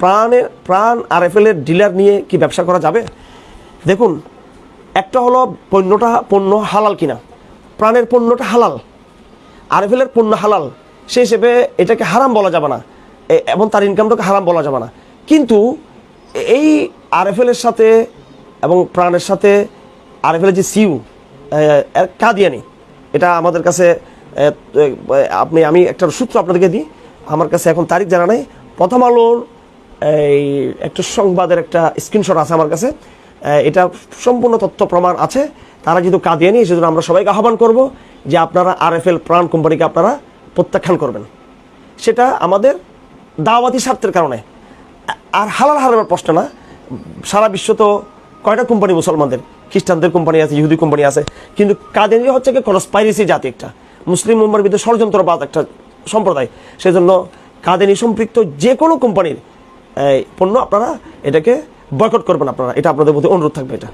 প্রাণের প্রাণ আর এফ এর ডিলার নিয়ে কি ব্যবসা করা যাবে? দেখুন, একটা হলো পণ্যটা, পণ্য হালাল কিনা। প্রাণের পণ্যটা হালাল আরএফএলের পণ্য হালাল সেই হিসেবে এটাকে হারাম বলা যাবে না। এবং তার ইনকামটাকে হারাম বলা যাবে না। কিন্তু এই আর আরএফএলের সাথে এবং প্রাণের সাথে আর আরএফএলের যে সিউ এর কাদিয়ানি, এটা আমাদের কাছে আপনি, আমি একটা সূত্র আপনাদেরকে দিই। আমার কাছে এখন তারিখ জানা নেই। প্রথম আলোর এই একটা সংবাদের একটা স্ক্রিনশট আছে আমার কাছে। এটা সম্পূর্ণ তথ্য প্রমাণ আছে। তারা যেহেতু কাঁদিয়ে নিয়ে সেজন্য আমরা সবাইকে আহ্বান করব যে আপনারা আরএফএল প্রাণ কোম্পানিকে আপনারা প্রত্যাখ্যান করবেন। সেটা আমাদের দাওয়াতি স্বার্থের কারণে। আর হালাল হারামের প্রশ্ন না। সারা বিশ্ব তো কয়টা কোম্পানি মুসলমানদের? খ্রিস্টানদের কোম্পানি আছে, ইহুদি কোম্পানি আছে। কিন্তু কাদেনি হচ্ছে কি? কনস্পাইরেসি জাতি একটা। মুসলিম উম্মার বিরুদ্ধে ষড়যন্ত্রবাদ একটা সম্প্রদায়। সেজন্য কাদেনি সম্পৃক্ত যে কোনো কোম্পানির পণ্য আপনারা এটাকে বয়কট করবেন আপনারা। এটা আপনাদের প্রতি অনুরোধ থাকবে এটা।